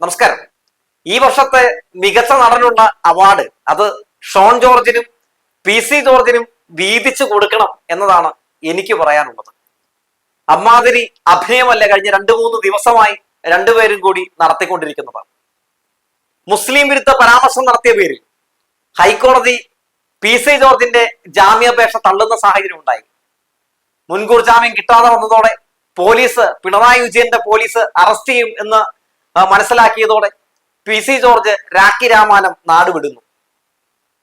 നമസ്കാരം. ഈ വർഷത്തെ മികച്ച നടനുള്ള അവാർഡ് അത് ഷോൺ ജോർജിനും പി സി ജോർജിനും വീതിച്ചു കൊടുക്കണം എന്നതാണ് എനിക്ക് പറയാനുള്ളത്. അമ്മാതിരി അഭിനയമല്ല കഴിഞ്ഞ രണ്ടു മൂന്ന് ദിവസമായി രണ്ടുപേരും കൂടി നടത്തിക്കൊണ്ടിരിക്കുന്നതാണ് മുസ്ലിം വിരുദ്ധ പരാമർശം നടത്തിയ പേരിൽ ഹൈക്കോടതി പി സി ജോർജിന്റെ ജാമ്യാപേക്ഷ തള്ളുന്ന സാഹചര്യം ഉണ്ടായി. മുൻകൂർ ജാമ്യം കിട്ടാതെ വന്നതോടെ പോലീസ് പിണറായി വിജയന്റെ പോലീസ് അറസ്റ്റ് ചെയ്യും എന്ന് മനസ്സിലാക്കിയതോടെ പി സി ജോർജ് രാഖി രാമാനം നാടുവിടുന്നു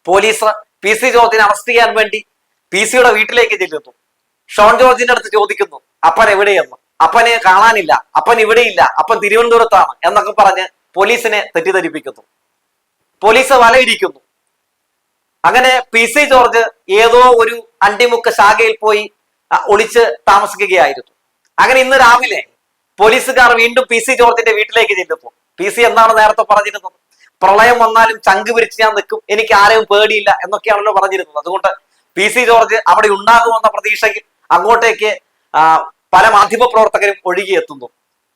പോലീസ് പി സി ജോർജിനെ അറസ്റ്റ് ചെയ്യാൻ വേണ്ടി പി സിയുടെ വീട്ടിലേക്ക് ചെല്ലുന്നു. ഷോൺ ജോർജിന്റെ അടുത്ത് ചോദിക്കുന്നു അപ്പൻ എവിടെയെന്ന്? അപ്പനെ കാണാനില്ല അപ്പൻ ഇവിടെയില്ല അപ്പൻ തിരുവനന്തപുരത്താണ് എന്നൊക്കെ പറഞ്ഞ് പോലീസിനെ തെറ്റിദ്ധരിപ്പിക്കുന്നു. പോലീസ് വലയിരിക്കുന്നു അങ്ങനെ പി സി ജോർജ് ഏതോ ഒരു അണ്ടിമുക്ക് ശാഖയിൽ പോയി ഒളിച്ച് താമസിക്കുകയായിരുന്നു. അങ്ങനെ ഇന്ന് രാവിലെ പോലീസുകാർ വീണ്ടും പി സി ജോർജിന്റെ വീട്ടിലേക്ക് ചെന്നപ്പോ പി സി എന്നാണ് നേരത്തെ പറഞ്ഞിരുന്നത്? പ്രളയം വന്നാലും ചങ്ക് പിരിച്ച് ഞാൻ നിൽക്കും. എനിക്ക് ആരെയും പേടിയില്ല എന്നൊക്കെയാണല്ലോ പറഞ്ഞിരുന്നത്. അതുകൊണ്ട് പി സി ജോർജ് അവിടെ ഉണ്ടാകുമെന്ന പ്രതീക്ഷയിൽ അങ്ങോട്ടേക്ക് പല മാധ്യമ പ്രവർത്തകരും ഒഴുകിയെത്തുന്നു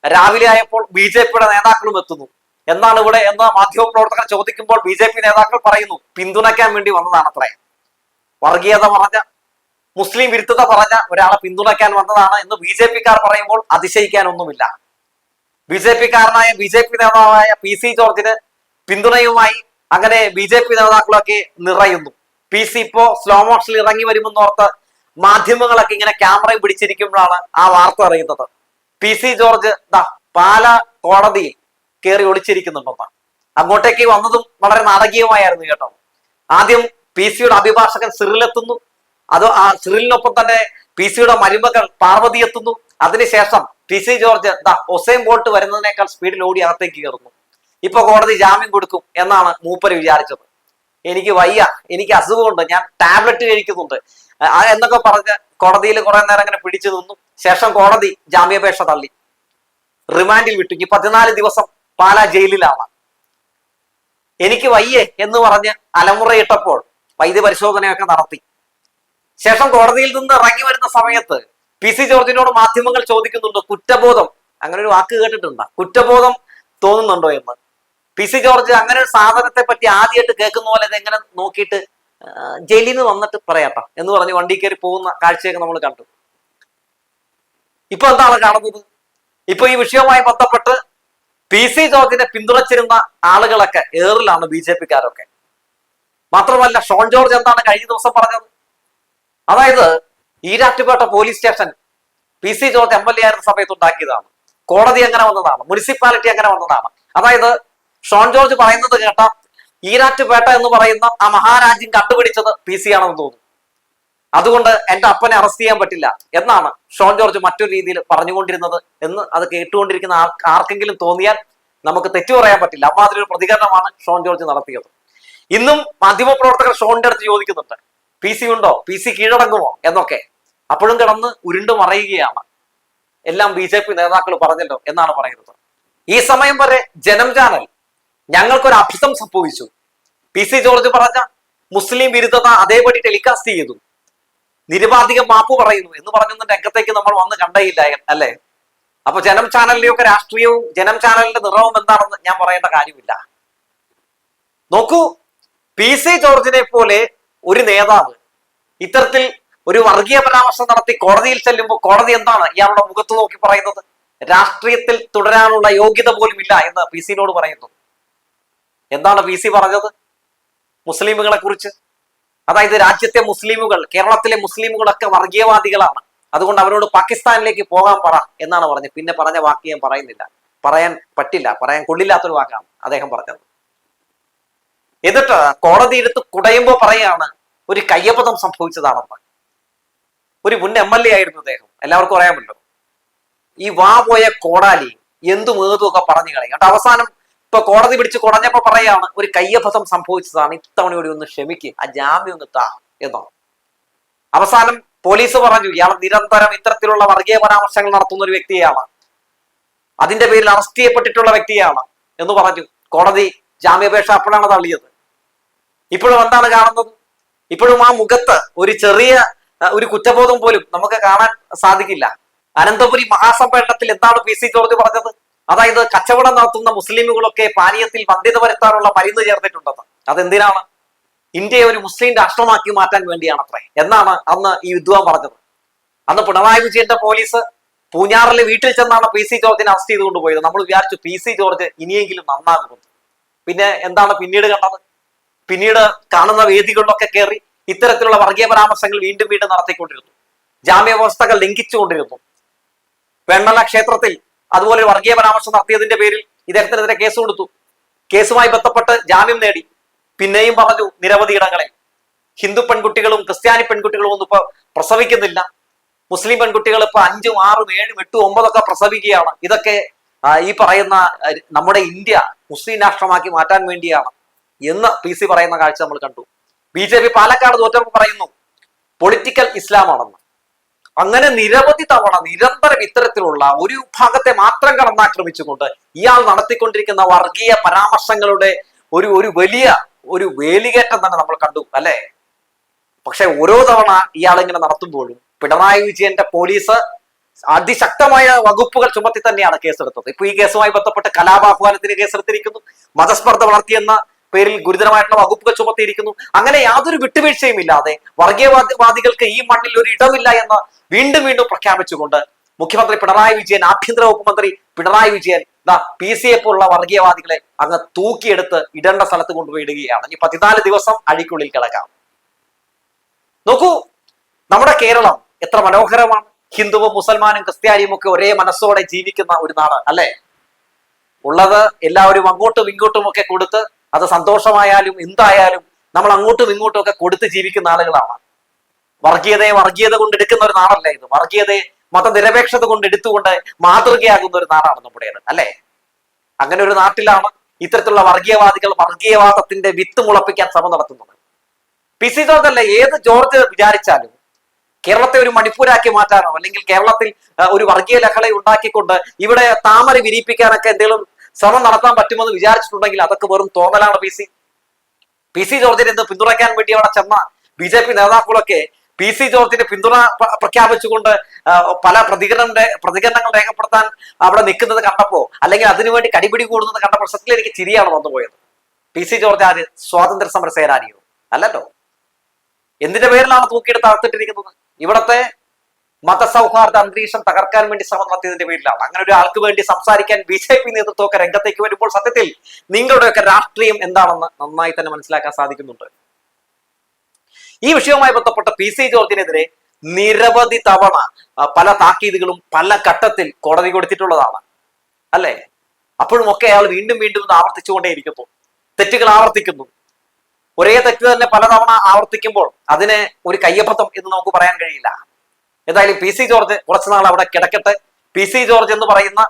രാവിലെ ആയപ്പോൾ ബി ജെ പിയുടെ നേതാക്കളും എത്തുന്നു. എന്നാണ് ഇവിടെ എന്ന് മാധ്യമ പ്രവർത്തകർ ചോദിക്കുമ്പോൾ ബി ജെ പി നേതാക്കൾ പറയുന്നു പിന്തുണയ്ക്കാൻ വേണ്ടി വന്നതാണ് വന്നതാണത്രേ. വർഗീയത പറഞ്ഞ മുസ്ലിം വിരുദ്ധത പറഞ്ഞ ഒരാളെ പിന്തുണയ്ക്കാൻ വന്നതാണ് എന്ന് ബി ജെ പിക്കാർ പറയുമ്പോൾ അതിശയിക്കാനൊന്നുമില്ല. ബി ജെ പിക്കാരനായ ബി ജെ പി നേതാവായ പി സി ജോർജിന് പിന്തുണയുമായി അങ്ങനെ ബി ജെ പി നേതാക്കളൊക്കെ നിറയുന്നു. പി സി ഇപ്പോ സ്ലോ മോഷനിൽ ഇറങ്ങി വരുമെന്നോർത്ത് മാധ്യമങ്ങളൊക്കെ ഇങ്ങനെ ക്യാമറയും പിടിച്ചിരിക്കുമ്പോഴാണ് ആ വാർത്ത അറിയുന്നത്. പി സി ജോർജ് ദാ പാല കോടതിയിൽ കയറി ഒളിച്ചിരിക്കുന്നുണ്ടെന്ന്. അങ്ങോട്ടേക്ക് വന്നതും വളരെ നാടകീയമായിരുന്നു കേട്ടോ. ആദ്യം പി സിയുടെ അഭിഭാഷകൻ സിറിലെത്തുന്നു. അത് ആ സിറിലിനൊപ്പം തന്നെ പി സിയുടെ മരുമകൾ പാർവതി എത്തുന്നു. അതിനുശേഷം പി സി ജോർജ് ദാ ഒസൈൻ ബോൾട്ട് വരുന്നതിനേക്കാൾ സ്പീഡിൽ ഓടി അകത്തേക്ക് കയറുന്നു. ഇപ്പൊ കോടതി ജാമ്യം കൊടുക്കും എന്നാണ് മൂപ്പര് വിചാരിച്ചത്. എനിക്ക് വയ്യ എനിക്ക് അസുഖമുണ്ട് ഞാൻ ടാബ്ലറ്റ് കഴിക്കുന്നുണ്ട്. എന്നൊക്കെ പറഞ്ഞ് കോടതിയിൽ കുറെ നേരം അങ്ങനെ പിടിച്ചു നിന്നു. ശേഷം കോടതി ജാമ്യാപേക്ഷ തള്ളി. റിമാൻഡിൽ വിട്ടു. ഇനി പതിനാല് ദിവസം പാലാ ജയിലിലാണ്. എനിക്ക് വയ്യേ എന്ന് പറഞ്ഞ് അലമുറയിട്ടപ്പോൾ വൈദ്യ പരിശോധനയൊക്കെ നടത്തി. ശേഷം കോടതിയിൽ നിന്ന് ഇറങ്ങി വരുന്ന സമയത്ത് പി സി ജോർജിനോട് മാധ്യമങ്ങൾ ചോദിക്കുന്നുണ്ട് കുറ്റബോധം. അങ്ങനെ ഒരു വാക്ക് കേട്ടിട്ടുണ്ട്? കുറ്റബോധം തോന്നുന്നുണ്ടോ എന്ന്? പി സി ജോർജ് അങ്ങനെ ഒരു സാധനത്തെ പറ്റി ആദ്യമായിട്ട് കേൾക്കുന്ന പോലെ ഇതെങ്ങനെ നോക്കിയിട്ട് ആ, ജയിലിൽ നിന്ന് വന്നിട്ട് പറയാട്ടോ എന്ന് പറഞ്ഞ് വണ്ടി കയറി പോകുന്ന കാഴ്ചയൊക്കെ നമ്മൾ കണ്ടു. ഇപ്പൊ എന്താണ് കാണുന്നത്? ഇപ്പൊ ഈ വിഷയവുമായി ബന്ധപ്പെട്ട് പി സി ജോർജിനെ പിന്തുണച്ചിരുന്ന ആളുകളൊക്കെ ഏറിലാണ് ബി ജെ പിക്കാരൊക്കെ. മാത്രമല്ല ഷോൺ ജോർജ് എന്താണ് കഴിഞ്ഞ ദിവസം പറഞ്ഞത്? അതായത് Erattupetta police station P C George M L A ആയിരുന്ന സമയത്ത് ഉണ്ടാക്കിയതാണ്. കോടതി അങ്ങനെ വന്നതാണ്. മുനിസിപ്പാലിറ്റി അങ്ങനെ വന്നതാണ്. അതായത് ഷോൺ ജോർജ് പറയുന്നത് കേട്ട ഈരാറ്റുപേട്ട എന്ന് പറയുന്ന ആ മഹാരാജ്യം കണ്ടുപിടിച്ചത് പി സി ആണെന്ന് തോന്നുന്നു. അതുകൊണ്ട് എന്റെ അപ്പനെ അറസ്റ്റ് ചെയ്യാൻ പറ്റില്ല എന്നാണ് ഷോൺ ജോർജ് മറ്റൊരു രീതിയിൽ പറഞ്ഞുകൊണ്ടിരുന്നത് എന്ന് അത് കേട്ടുകൊണ്ടിരിക്കുന്ന ആർക്കെങ്കിലും തോന്നിയാൽ നമുക്ക് തെറ്റു പറയാൻ പറ്റില്ല. അമ്മാതിരി ഒരു പ്രതികരണമാണ് ഷോൺ ജോർജ് നടത്തിയത്. ഇന്നും മാധ്യമപ്രവർത്തകർ ഷോണിന്റെ അടുത്ത് ചോദിക്കുന്നുണ്ട്. പി സി ഉണ്ടോ? പി സി കീഴടങ്ങുമോ? എന്നൊക്കെ. അപ്പോഴും കിടന്ന് ഉരുണ്ടു മറയുകയാണ്. എല്ലാം ബി ജെ പി നേതാക്കൾ പറഞ്ഞല്ലോ എന്നാണ് പറയുന്നത്. ഈ സമയം വരെ ജനം ചാനൽ ഞങ്ങൾക്കൊരു അഭിസം സംഭവിച്ചു. പി സി ജോർജ് പറഞ്ഞ മുസ്ലിം വിരുദ്ധത അതേപടി ടെലികാസ്റ്റ് ചെയ്തു. നിരുപാധികം മാപ്പ് പറയുന്നു എന്ന് പറഞ്ഞൊന്നും രംഗത്തേക്ക് നമ്മൾ വന്ന് കണ്ടേയില്ല അല്ലേ? അപ്പൊ ജനം ചാനലിന്റെയൊക്കെ രാഷ്ട്രീയവും ജനം ചാനലിന്റെ നിറവും എന്താണെന്ന് ഞാൻ പറയേണ്ട കാര്യമില്ല. നോക്കൂ പി സി ജോർജിനെ പോലെ ഒരു നേതാവ് ഇത്തരത്തിൽ ഒരു വർഗീയ പരാമർശം നടത്തി കോടതിയിൽ ചെല്ലുമ്പോൾ കോടതി എന്താണ് ഇയാളുടെ മുഖത്ത് നോക്കി പറയുന്നത്? രാഷ്ട്രീയത്തിൽ തുടരാനുള്ള യോഗ്യത പോലും ഇല്ല എന്ന് പി സിനോട് പറയുന്നു. എന്താണ് പി സി പറഞ്ഞത്? മുസ്ലിമുകളെ കുറിച്ച്. അതായത് രാജ്യത്തെ മുസ്ലിമുകൾ കേരളത്തിലെ മുസ്ലിമുകളൊക്കെ വർഗീയവാദികളാണ്. അതുകൊണ്ട് അവരോട് പാകിസ്ഥാനിലേക്ക് പോകാൻ പറ എന്നാണ് പറഞ്ഞത്. പിന്നെ പറഞ്ഞ വാക്ക് ഞാൻ പറയുന്നില്ല. പറയാൻ പറ്റില്ല. പറയാൻ കൊള്ളില്ലാത്തൊരു വാക്കാണ് അദ്ദേഹം പറഞ്ഞത്. എന്നിട്ട് കോടതി എടുത്ത് കുടയുമ്പോ പറയാണ് ഒരു കയ്യബദ്ധം സംഭവിച്ചതാണെന്ന്. ഒരു മുൻ എം എൽ എ ആയിരുന്നു അദ്ദേഹം. എല്ലാവർക്കും അറിയാമല്ലോ. ഈ വാ പോയ കോടാലി എന്തും ഏതും ഒക്കെ പറഞ്ഞു കളയും. എന്നിട്ട് അവസാനം ഇപ്പൊ കോടതി പിടിച്ച് കുടഞ്ഞപ്പോ പറയാണ് ഒരു കയ്യബദ്ധം സംഭവിച്ചതാണ്. ഇത്തവണ കൂടി ഒന്ന് ക്ഷമിക്കുക ആ ജാമ്യം ഒന്ന് താ. എന്നോ അവസാനം പോലീസ് പറഞ്ഞു ഇയാൾ നിരന്തരം ഇത്തരത്തിലുള്ള വർഗീയ പരാമർശങ്ങൾ നടത്തുന്ന ഒരു വ്യക്തിയാണ്. അതിന്റെ പേരിൽ അറസ്റ്റ് ചെയ്യപ്പെട്ടിട്ടുള്ള വ്യക്തിയാണ്. എന്ന് പറഞ്ഞു. കോടതി ജാമ്യാപേക്ഷ അപ്പോഴാണ് തള്ളിയത്. ഇപ്പോഴും എന്താണ് കാണുന്നത്? ഇപ്പോഴും ആ മുഖത്ത് ഒരു ചെറിയ ഒരു കുറ്റബോധം പോലും നമുക്ക് കാണാൻ സാധിക്കില്ല. അനന്തപുരി മഹാസമ്മേളനത്തിൽ എന്താണ് പി സി ജോർജ് പറഞ്ഞത്? അതായത് കച്ചവടം നടത്തുന്ന മുസ്ലിമുകളൊക്കെ പാനീയത്തിൽ വന്ധ്യത വരുത്താനുള്ള മരുന്ന് ചേർത്തിട്ടുണ്ടെന്ന്. അതെന്തിനാണ്? ഇന്ത്യയെ ഒരു മുസ്ലിം രാഷ്ട്രമാക്കി മാറ്റാൻ വേണ്ടിയാണ് അത്ര എന്നാണ് അന്ന് ഈ വിദ്വാൻ പറഞ്ഞത്. അന്ന് പിണറായി വിജയന്റെ പോലീസ് പൂഞ്ഞാറിലെ വീട്ടിൽ ചെന്നാണ് പി സി ജോർജിനെ അറസ്റ്റ് ചെയ്തുകൊണ്ട് പോയത്. നമ്മൾ വിചാരിച്ചു പി സി ജോർജ് ഇനിയെങ്കിലും നന്നാകുമെന്ന്. പിന്നെ എന്താണ് പിന്നീട് കണ്ടത്? പിന്നീട് കാണുന്ന വേദികളിലൊക്കെ കയറി ഇത്തരത്തിലുള്ള വർഗീയ പരാമർശങ്ങൾ വീണ്ടും വീണ്ടും നടത്തിക്കൊണ്ടിരുന്നു. ജാമ്യവ്യവസ്ഥകൾ ലംഘിച്ചുകൊണ്ടിരുന്നു. വെണ്ണല ക്ഷേത്രത്തിൽ അതുപോലെ വർഗീയ പരാമർശം നടത്തിയതിന്റെ പേരിൽ ഇദ്ദേഹത്തിനെതിരെ കേസ് കൊടുത്തു. കേസുമായി ബന്ധപ്പെട്ട് ജാമ്യം നേടി. പിന്നെയും പറഞ്ഞു നിരവധി ഇടങ്ങളിൽ. ഹിന്ദു പെൺകുട്ടികളും ക്രിസ്ത്യാനി പെൺകുട്ടികളും ഒന്നും ഇപ്പൊ പ്രസവിക്കുന്നില്ല. മുസ്ലിം പെൺകുട്ടികൾ ഇപ്പൊ അഞ്ചും ആറും ഏഴും എട്ടും ഒമ്പതൊക്കെ പ്രസവിക്കുകയാണ്. ഇതൊക്കെ ഈ പറയുന്ന നമ്മുടെ ഇന്ത്യ മുസ്ലിം രാഷ്ട്രമാക്കി മാറ്റാൻ വേണ്ടിയാണ്. എന്ന് പി സി പറയുന്ന കാഴ്ച നമ്മൾ കണ്ടു. ബി ജെ പി പാലക്കാട് തോറ്റപ്പോൾ പറയുന്നു പൊളിറ്റിക്കൽ ഇസ്ലാമാണെന്ന്. അങ്ങനെ നിരവധി തവണ നിരന്തരം ഇത്തരത്തിലുള്ള ഒരു ഭാഗത്തെ മാത്രം കടന്നാക്രമിച്ചുകൊണ്ട് ഇയാൾ നടത്തിക്കൊണ്ടിരിക്കുന്ന വർഗീയ പരാമർശങ്ങളുടെ ഒരു ഒരു വലിയ ഒരു വേലികേറ്റം തന്നെ നമ്മൾ കണ്ടു അല്ലെ? പക്ഷെ ഓരോ തവണ ഇയാൾ ഇങ്ങനെ നടത്തുമ്പോഴും പിണറായി വിജയന്റെ പോലീസ് അതിശക്തമായ വകുപ്പുകൾ ചുമത്തി തന്നെയാണ് കേസെടുത്തത്. ഇപ്പൊ ഈ കേസുമായി ബന്ധപ്പെട്ട് കലാപാഹ്വാനത്തിന് കേസെടുത്തിരിക്കുന്നു. മതസ്പർദ്ധ വളർത്തിയെന്ന പേരിൽ ഗുരുതരമായിട്ടുള്ള വകുപ്പുകൾ ചുമത്തിയിരിക്കുന്നു. അങ്ങനെ യാതൊരു വിട്ടുവീഴ്ചയും ഇല്ലാതെ വർഗീയവാദികൾക്ക് ഈ മണ്ണിൽ ഒരു ഇടമില്ല എന്ന് വീണ്ടും വീണ്ടും പ്രഖ്യാപിച്ചുകൊണ്ട് മുഖ്യമന്ത്രി പിണറായി വിജയൻ ആഭ്യന്തര വകുപ്പ് മന്ത്രി Pinarayi Vijayan P C A പോലുള്ള വർഗീയവാദികളെ അങ്ങ് തൂക്കിയെടുത്ത് ഇടേണ്ട സ്ഥലത്ത് കൊണ്ടുപോയി ഇടുകയാണ് ഈ പതിനാല് ദിവസം അഴിക്കുള്ളിൽ കിടക്കാം. നോക്കൂ നമ്മുടെ കേരളം എത്ര മനോഹരമാണ്. ഹിന്ദുവും മുസൽമാനും ക്രിസ്ത്യാനിയും ഒക്കെ ഒരേ മനസ്സോടെ ജീവിക്കുന്ന ഒരു നാട് അല്ലെ? ഉള്ളത് എല്ലാവരും അങ്ങോട്ടും ഇങ്ങോട്ടും ഒക്കെ കൊടുത്ത് അത് സന്തോഷമായാലും എന്തായാലും നമ്മൾ അങ്ങോട്ടും ഇങ്ങോട്ടും ഒക്കെ കൊടുത്ത് ജീവിക്കുന്ന ആളുകളാണ്. വർഗീയതയെ വർഗീയത കൊണ്ട് എടുക്കുന്ന ഒരു നാടല്ല ഇത്. വർഗീയതയെ മതനിരപേക്ഷത കൊണ്ട് എടുത്തുകൊണ്ട് മാതൃകയാകുന്ന ഒരു നാടാണ് നമ്മുടേത് അല്ലെ? അങ്ങനെ ഒരു നാട്ടിലാണ് ഇത്തരത്തിലുള്ള വർഗീയവാദികൾ വർഗീയവാദത്തിന്റെ വിത്ത് മുളപ്പിക്കാൻ ശ്രമം നടത്തുന്നത്. പി സി ജോർജ് ഏത് ജോർജ് വിചാരിച്ചാലും കേരളത്തെ ഒരു മണിപ്പൂരാക്കി മാറ്റാനോ അല്ലെങ്കിൽ കേരളത്തിൽ ഒരു വർഗീയ ലഹള ഉണ്ടാക്കിക്കൊണ്ട് ഇവിടെ താമര വിരിയിപ്പിക്കാനൊക്കെ എന്തെങ്കിലും ശ്രമം നടത്താൻ പറ്റുമെന്ന് വിചാരിച്ചിട്ടുണ്ടെങ്കിൽ അതൊക്കെ വെറും തോന്നലാണ് പി സി. പി സി ജോർജിനെ എന്ത് പിന്തുണയ്ക്കാൻ വേണ്ടി അവിടെ ചെന്ന ബി ജെ പി നേതാക്കളൊക്കെ പി സി ജോർജിന് പിന്തുണ പ്രഖ്യാപിച്ചുകൊണ്ട് പല പ്രതികരണ പ്രതികരണങ്ങൾ രേഖപ്പെടുത്താൻ അവിടെ നിൽക്കുന്നത് കണ്ടപ്പോ അല്ലെങ്കിൽ അതിനുവേണ്ടി കടിപിടി കൂടുന്നത് കണ്ടപ്പോൾ സത്യത്തിൽ എനിക്ക് ചിരിയാണ് വന്നുപോയത്. പി സി ജോർജ് ആര് സ്വാതന്ത്ര്യ സമര സേനാനിയോ? അല്ലല്ലോ. എന്തിന്റെ പേരിലാണ് തൂക്കിയെടുത്ത് അകത്തിട്ടിരിക്കുന്നത്? ഇവിടത്തെ മതസൗഹാർദ്ദ അന്തരീക്ഷം തകർക്കാൻ വേണ്ടി ശ്രമം നടത്തിയതിന്റെ പേരിലാണ്. അങ്ങനെ ഒരു ആൾക്ക് വേണ്ടി സംസാരിക്കാൻ ബി ജെ പി നേതൃത്വമൊക്കെ രംഗത്തേക്ക് വരുമ്പോൾ സത്യത്തിൽ നിങ്ങളുടെയൊക്കെ രാഷ്ട്രീയം എന്താണെന്ന് നന്നായി തന്നെ മനസ്സിലാക്കാൻ സാധിക്കുന്നുണ്ട്. ഈ വിഷയവുമായി ബന്ധപ്പെട്ട പി സി ജോർജിനെതിരെ നിരവധി തവണ പല താക്കീതുകളും പല ഘട്ടത്തിൽ കോടതി കൊടുത്തിട്ടുള്ളതാണ്. അല്ലേ? അപ്പോഴും ഒക്കെ അയാൾ വീണ്ടും വീണ്ടും ഇത് ആവർത്തിച്ചുകൊണ്ടേയിരിക്കുന്നു. തെറ്റുകൾ ആവർത്തിക്കുന്നു. ഒരേ തെറ്റ് തന്നെ പലതവണ ആവർത്തിക്കുമ്പോൾ അതിന് ഒരു കയ്യബദ്ധം എന്ന് നമുക്ക് പറയാൻ കഴിയില്ല. എന്തായാലും പി സി ജോർജ് കുറച്ചുനാൾ അവിടെ കിടക്കട്ടെ. പി സി ജോർജ് എന്ന് പറയുന്ന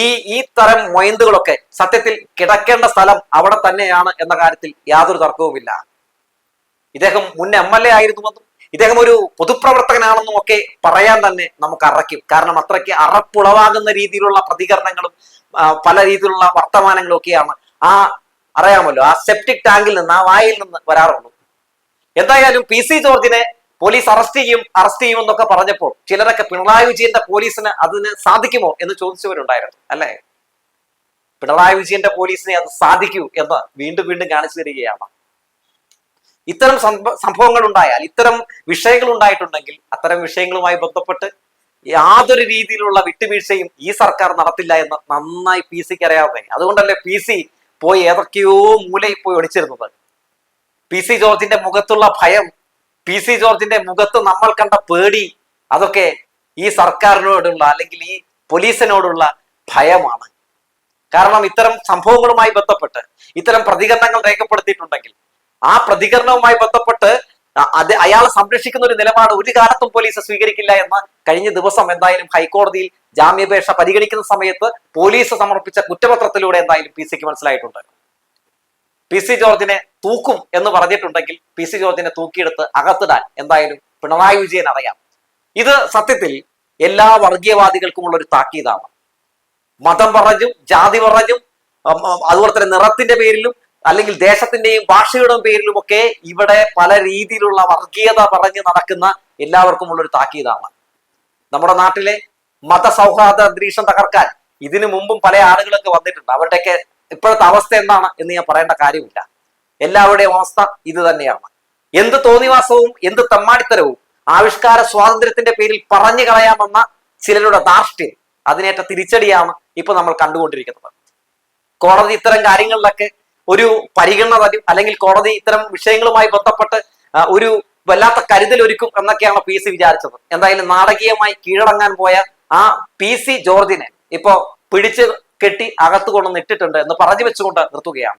ഈ ഈ തരം മൊയന്തുകളൊക്കെ സത്യത്തിൽ കിടക്കേണ്ട സ്ഥലം അവിടെ തന്നെയാണ് എന്ന കാര്യത്തിൽ യാതൊരു തർക്കവുമില്ല. ഇദ്ദേഹം മുൻ എം എൽ എ ആയിരുന്നുവെന്നും ഇദ്ദേഹം ഒരു പൊതുപ്രവർത്തകനാണെന്നും ഒക്കെ പറയാൻ തന്നെ നമുക്ക് അറയ്ക്കും. കാരണം അത്രയ്ക്ക് അറപ്പുളവാകുന്ന രീതിയിലുള്ള പ്രതികരണങ്ങളും പല രീതിയിലുള്ള വർത്തമാനങ്ങളും ഒക്കെയാണ് ആ അറിയാമല്ലോ ആ സെപ്റ്റിക് ടാങ്കിൽ നിന്ന് ആ വായിൽ നിന്ന് വരാറുള്ളൂ എന്തായാലും പി സി ജോർജിനെ പോലീസ് അറസ്റ്റ് ചെയ്യും അറസ്റ്റ് ചെയ്യും എന്നൊക്കെ പറഞ്ഞപ്പോൾ ചിലരൊക്കെ പിണറായി വിജയന്റെ പോലീസിന് അതിന് സാധിക്കുമോ എന്ന് ചോദിച്ചവരുണ്ടായിരുന്നു അല്ലേ? പിണറായി വിജയന്റെ പോലീസിനെ അത് സാധിക്കൂ എന്ന് വീണ്ടും വീണ്ടും കാണിച്ചു തരികയാണ്. ഇത്തരം സംഭ- സംഭവങ്ങൾ ഉണ്ടായാൽ ഇത്തരം വിഷയങ്ങൾ ഉണ്ടായിട്ടുണ്ടെങ്കിൽ അത്തരം വിഷയങ്ങളുമായി ബന്ധപ്പെട്ട് യാതൊരു രീതിയിലുള്ള വിട്ടുവീഴ്ചയും ഈ സർക്കാർ നടത്തില്ല എന്ന് നന്നായി പി സിക്ക് അറിയാവുന്നേ. അതുകൊണ്ടല്ലേ പി സി പോയി ഏതൊക്കെയോ മൂലയിൽ പോയി ഒളിച്ചിരുന്നത്. പി സി ജോർജിന്റെ മുഖത്തുള്ള ഭയം പി സി ജോർജിന്റെ മുഖത്ത് നമ്മൾ കണ്ട പേടി അതൊക്കെ ഈ സർക്കാരിനോടുള്ള അല്ലെങ്കിൽ ഈ പോലീസിനോടുള്ള ഭയമാണ്. കാരണം ഇത്തരം സംഭവങ്ങളുമായി ബന്ധപ്പെട്ട് ഇത്തരം പ്രതികരണങ്ങൾ രേഖപ്പെടുത്തിയിട്ടുണ്ടെങ്കിൽ ആ പ്രതികരണവുമായി ബന്ധപ്പെട്ട് അത് അയാളെ സംരക്ഷിക്കുന്ന ഒരു നിലപാട് ഒരു കാലത്തും പോലീസ് സ്വീകരിക്കില്ല എന്ന് കഴിഞ്ഞ ദിവസം എന്തായാലും ഹൈക്കോടതിയിൽ ജാമ്യാപേക്ഷ പരിഗണിക്കുന്ന സമയത്ത് പോലീസ് സമർപ്പിച്ച കുറ്റപത്രത്തിലൂടെ എന്തായാലും പി സിക്ക് മനസ്സിലായിട്ടുണ്ട്. പി സി ജോർജിനെ തൂക്കും എന്ന് പറഞ്ഞിട്ടുണ്ടെങ്കിൽ പി സി ജോർജിനെ തൂക്കിയെടുത്ത് അകത്തിടാൻ എന്തായാലും പിണറായി വിജയൻ അറിയാം. ഇത് സത്യത്തിൽ എല്ലാ വർഗീയവാദികൾക്കുമുള്ള ഒരു താക്കീതാണ്. മതം പറഞ്ഞും ജാതി പറഞ്ഞും അതുപോലെ തന്നെ നിറത്തിന്റെ പേരിലും അല്ലെങ്കിൽ ദേശത്തിന്റെയും ഭാഷയുടെയും പേരിലുമൊക്കെ ഇവിടെ പല രീതിയിലുള്ള വർഗീയത പറഞ്ഞ് നടക്കുന്ന എല്ലാവർക്കും ഉള്ളൊരു താക്കീതാണ്. നമ്മുടെ നാട്ടിലെ മതസൗഹാർദ്ദ അന്തരീക്ഷം തകർക്കാൻ ഇതിനു മുമ്പും പല ആളുകളൊക്കെ വന്നിട്ടുണ്ട്. അവരുടെയൊക്കെ ഇപ്പോഴത്തെ അവസ്ഥ എന്താണ് എന്ന് ഞാൻ പറയേണ്ട കാര്യമില്ല. എല്ലാവരുടെയും അവസ്ഥ ഇത് തന്നെയാണ്. എന്ത് തോന്നിവാസവും എന്ത് തമ്മാടിത്തരവും ആവിഷ്കാര സ്വാതന്ത്ര്യത്തിന്റെ പേരിൽ പറഞ്ഞു കളയാമെന്ന ചിലരുടെ ധാർഷ്ട്യം അതിനേറ്റ തിരിച്ചടിയാണ് ഇപ്പൊ നമ്മൾ കണ്ടുകൊണ്ടിരിക്കുന്നത്. കോടതി ഇത്തരം കാര്യങ്ങളിലൊക്കെ ഒരു പരിഗണന തരും അല്ലെങ്കിൽ കോടതി ഇത്തരം വിഷയങ്ങളുമായി ബന്ധപ്പെട്ട് ഒരു വല്ലാത്ത കരുതൽ ഒരുക്കും എന്നൊക്കെയാണ് പി സി വിചാരിച്ചത്. എന്തായാലും നാടകീയമായി കീഴടങ്ങാൻ പോയ ആ പി സി ജോർജിനെ ഇപ്പോ പിടിച്ച് കെട്ടി അകത്ത് കൊണ്ടുവന്ന് എന്ന് പറഞ്ഞു വെച്ചുകൊണ്ട് നിർത്തുകയാണ്.